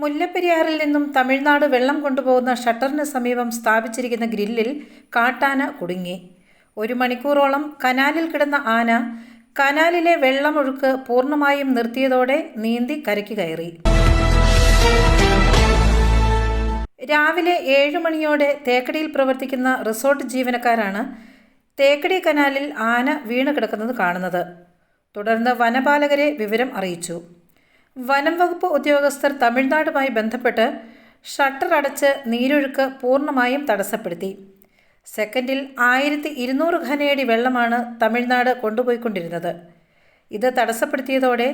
മുല്ലപ്പെരിയാറിൽ നിന്നും തമിഴ്നാട് വെള്ളം കൊണ്ടുപോകുന്ന ഷട്ടറിന് സമീപം സ്ഥാപിച്ചിരിക്കുന്ന ഗ്രില്ലിൽ കാട്ടാന കുടുങ്ങി. ഒരു മണിക്കൂറോളം കനാലിൽ കിടന്ന ആന കനാലിലെ വെള്ളമൊഴുക്ക് പൂർണമായും നിർത്തിയതോടെ നീന്തി കരയ്ക്ക് കയറി. രാവിലെ ഏഴ് മണിയോടെ തേക്കടിയിൽ പ്രവർത്തിക്കുന്ന റിസോർട്ട് ജീവനക്കാരാണ് തേക്കടി കനാലിൽ ആന വീണ് കിടക്കുന്നത് കാണുന്നത്. തുടർന്ന് വനപാലകരെ വിവരം അറിയിച്ചു. വനം വകുപ്പ് ഉദ്യോഗസ്ഥർ തമിഴ്നാടുമായി ബന്ധപ്പെട്ട് ഷട്ടർ അടച്ച് നീരൊഴുക്ക് പൂർണമായും തടസ്സപ്പെടുത്തി. സെക്കൻഡിൽ ആയിരത്തി ഇരുന്നൂറ് ഘനയടി വെള്ളമാണ് തമിഴ്നാട് കൊണ്ടുപോയിക്കൊണ്ടിരുന്നത്. ഇത് തടസ്സപ്പെടുത്തിയതോടെ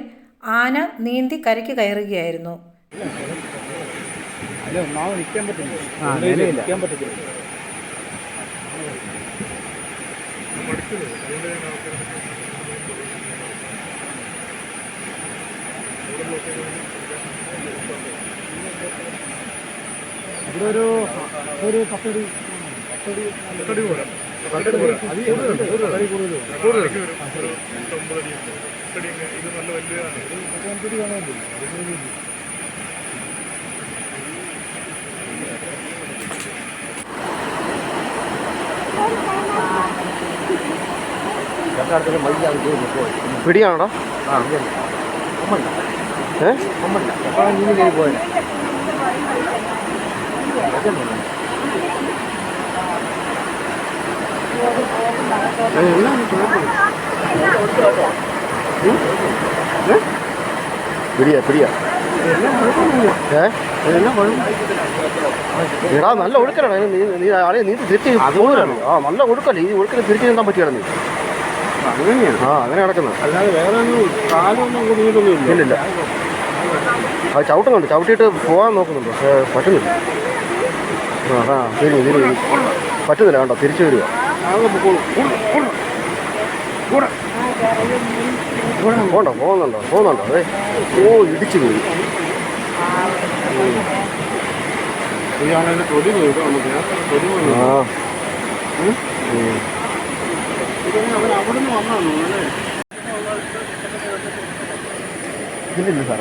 ആന നീന്തി കരയ്ക്ക് കയറുകയായിരുന്നു. നിൽക്കാൻ പറ്റുന്നില്ല ആ, നിലയില്ല. നിൽക്കാൻ പറ്റത്തില്ല ഇവിടെ ഒരു ഒരു പത്തടി പത്തടി പത്തടി കൂടുതൽ. പത്തടി കാണാൻ പിടിയാണോടാ? ഏ? പിടിയാ പിടിയാ. ഏ? എടാ നല്ല ഒഴുക്കലാണ് നീ നീ ആളെ നീ തിരിച്ച് പോകലാണ് ആ നല്ല ഒഴുക്കല്ലേ. ഈ ഒഴുക്കിന് തിരിച്ചു നീന്താൻ പറ്റിയാണ് നീ ആ അങ്ങനെ കിടക്കുന്നത് അല്ലാതെ വേറെ ഒന്നും ഇല്ലില്ല. അത് ചവിട്ടുന്നുണ്ട്. ചവിട്ടിയിട്ട് പോകാൻ നോക്കുന്നുണ്ട്. പക്ഷേ പറ്റുന്നില്ല. ആ തിരിഞ്ഞു തിരിഞ്ഞു പറ്റുന്നില്ല കണ്ടോ തിരിച്ചു വരിക. പോണ്ടോ പോകുന്നുണ്ടോ പോകുന്നുണ്ടോ അതെ ഓ ഇടിച്ചു പോയി ഇല്ലില്ല സാർ